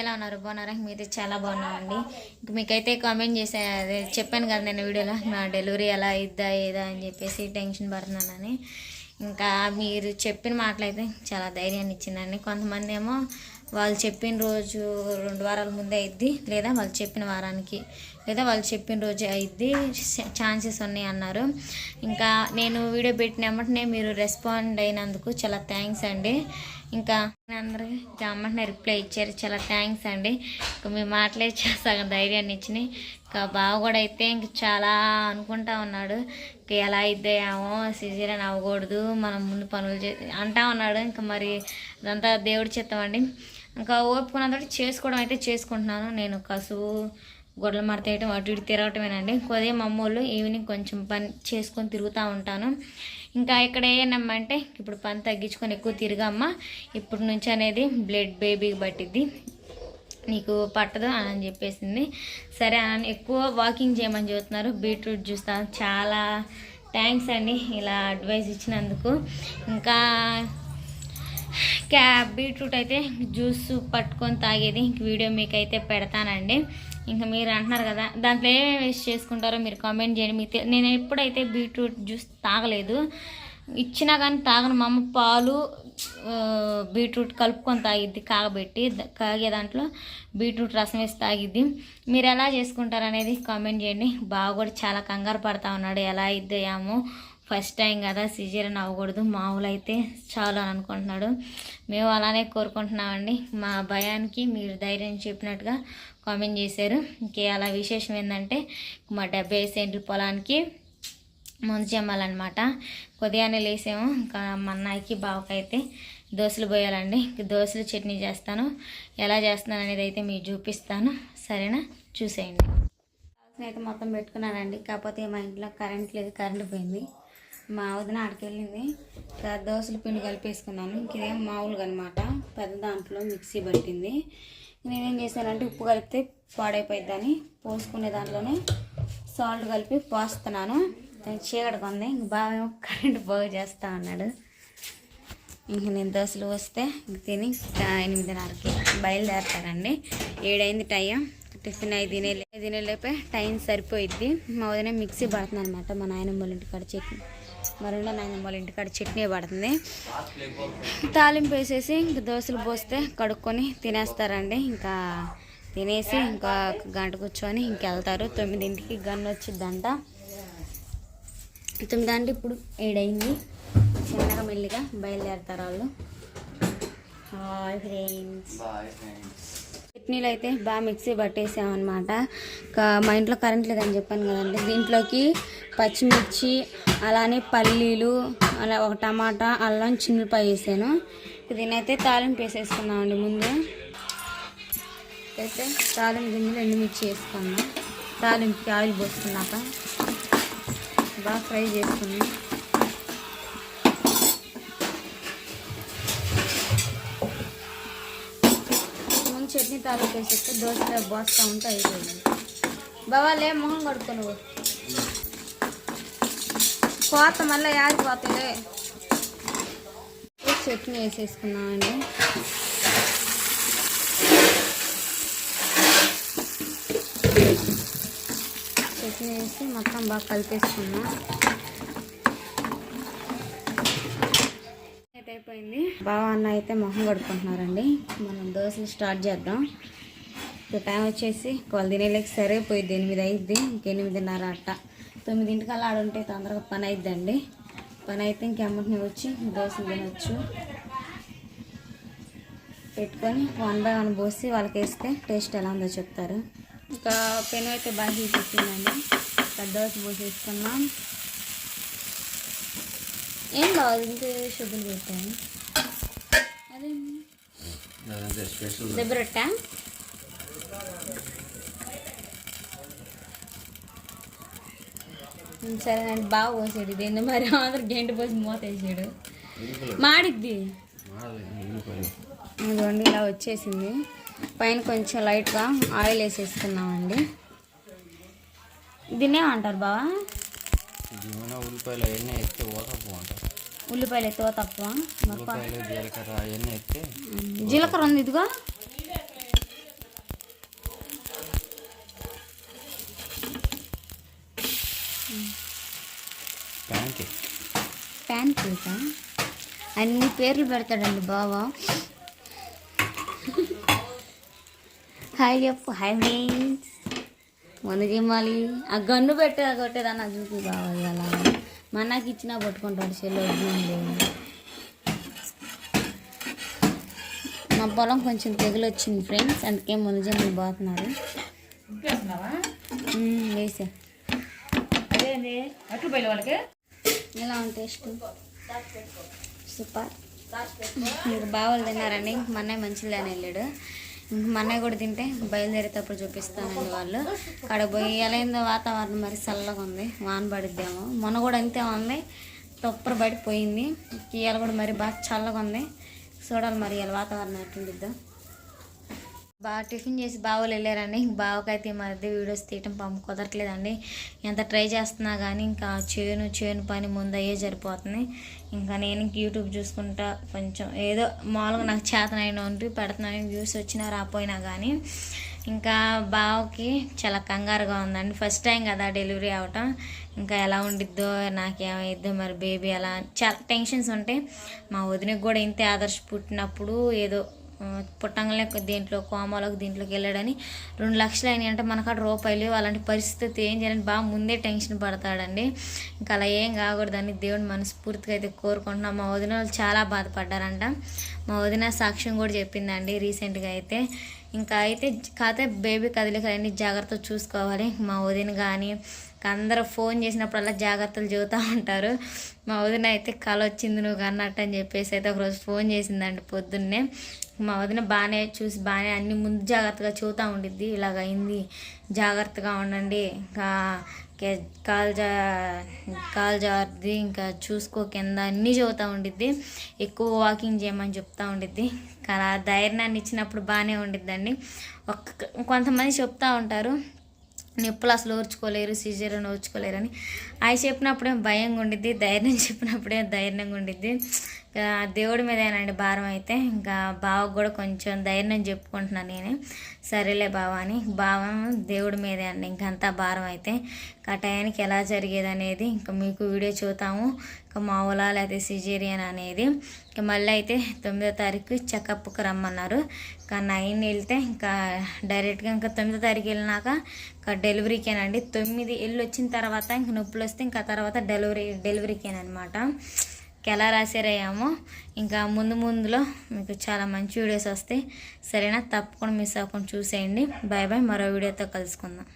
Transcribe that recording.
ఎలా ఉన్నారు? బాగున్నారా? మీతో చాలా బాగున్నామండి. ఇంక మీకైతే కామెంట్ చేసే అదే చెప్పాను కదా నేను వీడియోలో నా డెలివరీ ఎలా ఇద్దా ఏదా అని చెప్పేసి టెన్షన్ పడుతున్నానని. ఇంకా మీరు చెప్పిన మాటలైతే చాలా ధైర్యాన్ని ఇచ్చిందండి. కొంతమంది ఏమో వాళ్ళు చెప్పిన రోజు రెండు వారాల ముందే ఇద్ది లేదా వాళ్ళు చెప్పిన వారానికి లేదా వాళ్ళు చెప్పిన రోజే అయిద్ది ఛాన్సెస్ ఉన్నాయి అన్నారు. ఇంకా నేను వీడియో పెట్టిన వెంటనే మీరు రెస్పాండ్ అయినందుకు చాలా థ్యాంక్స్ అండి. ఇంకా అందరికి అమ్మంటే రిప్లై ఇచ్చారు చాలా థ్యాంక్స్ అండి. ఇంకా మీ మాటలే చేస్తాను సగం ధైర్యాన్ని ఇచ్చినాయి. ఇంకా బావ కూడా అయితే ఇంక చాలా అనుకుంటా ఉన్నాడు. ఇంకా ఎలా ఇద్దామో సిజీరన్ అవ్వకూడదు మనం ముందు పనులు చే అంటా ఉన్నాడు. ఇంకా మరి అదంతా దేవుడి చిత్తం అండి. ఇంకా ఓపుకున్నంత చేసుకోవడం అయితే చేసుకుంటున్నాను. నేను కసువు గొడవలు మడతేయటం అటు ఇటు తిరగటమేనండి. కొద్దిగా మా అమ్మోళ్ళు ఈవినింగ్ కొంచెం పని చేసుకొని తిరుగుతూ ఉంటాను. ఇంకా ఇక్కడ ఏనమ్మంటే ఇప్పుడు పని తగ్గించుకొని ఎక్కువ తిరగమ్మా. ఇప్పటి నుంచి అనేది బ్లడ్ బేబీకి పట్టిద్ది. నీకు పట్టదు అని చెప్పేసింది. సరే అని ఎక్కువ వాకింగ్ చేయమని చెబుతున్నారు. బీట్రూట్ చూస్తాను చాలా థ్యాంక్స్ అండి ఇలా అడ్వైస్ ఇచ్చినందుకు. ఇంకా క్యాబ్ బీట్రూట్ అయితే జ్యూస్ పట్టుకొని తాగేది. ఇంక వీడియో మీకు అయితే పెడతానండి. ఇంకా మీరు అంటున్నారు కదా దాంట్లో ఏమేమి వేస్ట్ చేసుకుంటారో మీరు కామెంట్ చేయండి. మీకు నేను ఎప్పుడైతే బీట్రూట్ జ్యూస్ తాగలేదు ఇచ్చినా కానీ తాగను. మా అమ్మ పాలు బీట్రూట్ కలుపుకొని తాగిద్ది కాగబెట్టి కాగే దాంట్లో బీట్రూట్ రసం వేసి తాగిద్ది. మీరు ఎలా చేసుకుంటారు అనేది కామెంట్ చేయండి. బాగా కూడా చాలా కంగారు పడతా ఉన్నాడు. ఎలా ఇద్దాము ఫస్ట్ టైం కదా సిజేరియన్ అవ్వకూడదు. మామూలు అయితే చాలు అని అనుకుంటున్నాడు. మేము అలానే కోరుకుంటున్నామండి. మా భయానికి మీరు ధైర్యం చెప్పినట్టుగా కామెంట్ చేశారు. ఇంకే అలా విశేషం ఏంటంటే మా డెబ్బై సెంట్ల పొలానికి ముందు చెమ్మాలన్నమాట కొద్దిగానే లేసాము. ఇంకా మా అన్నయ్యకి బావకైతే దోశలు పోయాలండి. దోశలు చట్నీ చేస్తాను. ఎలా చేస్తున్నాను అనేది అయితే మీకు చూపిస్తాను. సరేనా? చూసేయండి. అయితే మొత్తం పెట్టుకున్నానండి. కాకపోతే మా ఇంట్లో కరెంట్ లేదు. కరెంట్ పోయింది. మా వదిన ఆడికెళ్ళింది. దోశలు దోశల పిండి కలిపేసుకున్నాను. ఇంకేం మామూలుగా అనమాట పెద్ద దాంట్లో మిక్సీ పట్టింది. నేనేం చేశానంటే ఉప్పు కలిపితే పాడైపోయిద్దని పోసుకునే దాంట్లోనే సాల్ట్ కలిపి పోస్తున్నాను. చీకటి ఇంక బాగా ఏమో కరెంట్ బాగు చేస్తా అన్నాడు. ఇంక నేను దోశలు వస్తే ఇంక తిని ఎనిమిదిన్నరకి బయలుదేరతారండి ఏడైంది టైం. టిఫిన్ అయి తినే తినేలేపే టైం సరిపోయిద్ది. మా వదిన మిక్సీ పడుతుంది అనమాట మా నాయనమ్మ వాళ్ళ ఇంటికాడ చెక్ మా రెండో నాయనమ్మ వాళ్ళ ఇంటికాడ చట్నీ పడుతుంది తాలింపు వేసేసి ఇంక దోశలు పోస్తే కడుక్కొని తినేస్తారండి. ఇంకా తినేసి ఇంకా గంట కూర్చొని ఇంకెళ్తారు తొమ్మిదింటికి గన్ను వచ్చిద్దంట. తొమ్మిది అంటే ఇప్పుడు ఏడైంది చిన్నగా మెల్లిగా బయలుదేరతారు వాళ్ళు. Hi friends. చట్నీలు అయితే బాగా మిక్సీ పట్టేసామన్నమాట. మా ఇంట్లో కరెంట్ లేదని చెప్పాను కదండి. దీంట్లోకి పచ్చిమిర్చి అలానే పల్లీలు అలా ఒక టమాటా అల్లం చిన్నపాయ వేసాను. దీనైతే తాలింపు వేసేసుకున్నామండి ముందు. అయితే తాలింపు గింజలు ఎండుమిర్చి వేసుకున్నాం. తాలింపుకి ఆయిల్ పోసుకున్నాక బాగా ఫ్రై చేసుకున్నాం. ముందు చట్నీ తాలింపు వేసేస్తే దోశ పోస్తా ఉంటే అయిపోయింది బావా లే మొహం కడుక్కో నువ్వు కోత మళ్ళీ యాడిపోతుంది చట్నీ వేసేసుకున్నామండి చట్నీ వేసి మొత్తం బాగా కలిపేసుకున్నాం బావ అన్న అయితే మొహం కడుక్కుంటున్నారండి. మనం దోశలు స్టార్ట్ చేద్దాం. ఇప్పుడు టైం వచ్చేసి వాళ్ళు తినేలేక సరిపోయిద్ది ఎనిమిది అయిద్ది ఇంక ఎనిమిదిన్నర అట్ట. తొమ్మిదింటికల్లా ఆడుంటే తొందరగా పని అయిద్దండి. పని అయితే ఇంకెమ్మటిని వచ్చి దోశలు తినొచ్చు. పెట్టుకొని వన్ బై వన్ పోసి వాళ్ళకి వేస్తే టేస్ట్ ఎలా ఉందో చెప్తారు. ఇంకా పెను అయితే బాగా హీట్ ఎక్కిందండి. పెద్ద దోశ పోసేసుకున్నాం. ఏం బాగుంది ఇంకే షుగర్ పెట్టాను దెబ్బరొట్ట? సరేనండి బాగా పోసాడు ఇది ఎందుకు మరి అందరు గంట పోసి మూత వేసాడు. మాడిద్ది. ఇదిగోండి ఇలా వచ్చేసింది. పైన కొంచెం లైట్గా ఆయిల్ వేసేసుకున్నామండి. దీన్నే అంటారు బావా ఉల్లిపాయలు అవన్నీ ఎత్తే ఓతపు అంటారు ఉల్లిపాయలు ఎత్తువ తక్కువ. జీలకర్ర ఉంది ఇదిగో. ప్యాన్ కేక్ అన్ని పేర్లు పెడతాడండి బావా. హాయ్ చెప్పు హాయ్ మీన్స్ మొన్న చేయాలి ఆ గన్ను పెట్టే కొట్టేదాన్ని చూపి బాబా అలా మా నాకు ఇచ్చినా పట్టుకుంటాడు చెల్లి వద్దు మా పొలం కొంచెం తెగులు వచ్చింది ఫ్రెండ్స్ అందుకే మునిజమ్మలు పోతున్నారు మ్మ్, వేసా. ఎలా ఉంది టేస్ట్ సూపర్. ఇంక బావలు తిన్నారండి ఇంక మన్నయ్య మంచిగా వెళ్ళాడు. ఇంక మన్నయ్య కూడా తింటే బయలుదేరేటప్పుడు చూపిస్తానండి వాళ్ళు. అక్కడ పోయి ఎలా వాతావరణం మరి చల్లగా ఉంది వాన పడిద్దేమో. మొన్న కూడా అంతే ఉంది తొప్పర పడిపోయింది. ఇవాళ కూడా మరి బాగా చల్లగా ఉంది. చూడాలి మరి ఇవాళ వాతావరణం ఎట్లుండిద్దో. బాగా టిఫిన్ చేసి బావలు వెళ్ళారండి. బావకైతే ఈ మధ్య వీడియోస్ తీయటం పంపు కుదరట్లేదండి. ఎంత ట్రై చేస్తున్నా కానీ ఇంకా చేను చేను పని ముందయ్యే సరిపోతుంది. ఇంకా నేను ఇంక యూట్యూబ్ చూసుకుంటా కొంచెం ఏదో మామూలుగా నాకు చేతనైన ఉంటూ పెడుతున్నాను. వ్యూస్ వచ్చినా రాపోయినా కానీ ఇంకా బావకి చాలా కంగారుగా ఉందండి. ఫస్ట్ టైం కదా డెలివరీ అవటం. ఇంకా ఎలా ఉండిద్దో నాకేమైద్దో మరి బేబీ ఎలా చాలా టెన్షన్స్ ఉంటాయి మా వదినకి కూడా ఇంతే ఆదర్శ పుట్టినప్పుడు ఏదో పుట్టంగానే దీంట్లో కోమాలోకి దీంట్లోకి వెళ్ళాడని రెండు లక్షలు అయినాయి అంటే మనకాడ రూపాయలు అలాంటి పరిస్థితి ఏం చేయాలని బాగా ముందే టెన్షన్ పడతాడండి. ఇంకా అలా ఏం కాకూడదని దేవుని మనస్ఫూర్తిగా అయితే కోరుకుంటున్నాం. మా వదిన వాళ్ళు చాలా బాధపడ్డారంట. మా వదిన సాక్ష్యం కూడా చెప్పిందండి రీసెంట్గా అయితే. ఇంకా అయితే కాకపోతే బేబీ కదలికలు అన్ని జాగ్రత్తగా చూసుకోవాలి. మా వదిన కానీ అందరూ ఫోన్ చేసినప్పుడల్లా జాగ్రత్తలు చెబుతూ ఉంటారు. మా వదిన అయితే కళ వచ్చింది నువ్వు అన్నట్టు అని చెప్పేసి అయితే ఒకరోజు ఫోన్ చేసిందండి పొద్దున్నే. మా వదిన బాగానే చూసి బాగానే అన్ని ముందు జాగ్రత్తగా చూతూ ఉండిద్ది. ఇలాగ అయింది. జాగ్రత్తగా ఉండండి. ఇంకా కాలు జా కాలు జారుద్ది ఇంకా చూసుకో కింద అన్నీ చెబుతూ ఉండిద్ది. ఎక్కువ వాకింగ్ చేయమని చెప్తూ ఉండిద్ది. కానీ ఆ ధైర్యాన్ని ఇచ్చినప్పుడు బాగానే ఉండిద్దండి. ఒక్క కొంతమంది చెప్తూ ఉంటారు నొప్పులు అసలు ఓర్చుకోలేరు సీజర్ ఓర్చుకోలేరు అని. అవి చెప్పినప్పుడేం భయంగా ఉండిద్ది ధైర్యం చెప్పినప్పుడే ధైర్యంగా ఉండిద్ది ఇంకా దేవుడి మీదేనండి భారం అయితే. ఇంకా బావకు కూడా కొంచెం ధైర్యం చెప్పుకుంటున్నాను నేనే. సరేలే బావ అని. భావం దేవుడి మీదే అండి. ఇంకంతా భారం అయితే. ఇంకా టయానికి ఎలా జరిగేది అనేది ఇంకా మీకు వీడియో చూతాము ఇంకా మావులా లేకపోతే సిజేరియన్ అనేది. ఇంకా మళ్ళీ అయితే తొమ్మిదో తారీఖు చెకప్కి రమ్మన్నారు. ఇంకా నైన్ వెళ్తే ఇంకా డైరెక్ట్గా ఇంకా తొమ్మిదో తారీఖు వెళ్ళినాక ఇంకా డెలివరీకేనండి. తొమ్మిది వెళ్ళి వచ్చిన తర్వాత ఇంక నొప్పులు వస్తే ఇంకా తర్వాత డెలివరీ డెలివరీకేనమాట ఎలా రాసారయ్యామో ఇంకా ముందు ముందులో మీకు చాలా మంచి వీడియోస్ వస్తాయి. సరేనా? తప్పకుండా మిస్ అవ్వకుండా చూసేయండి. Bye bye. మరో వీడియోతో కలుసుకుందాం.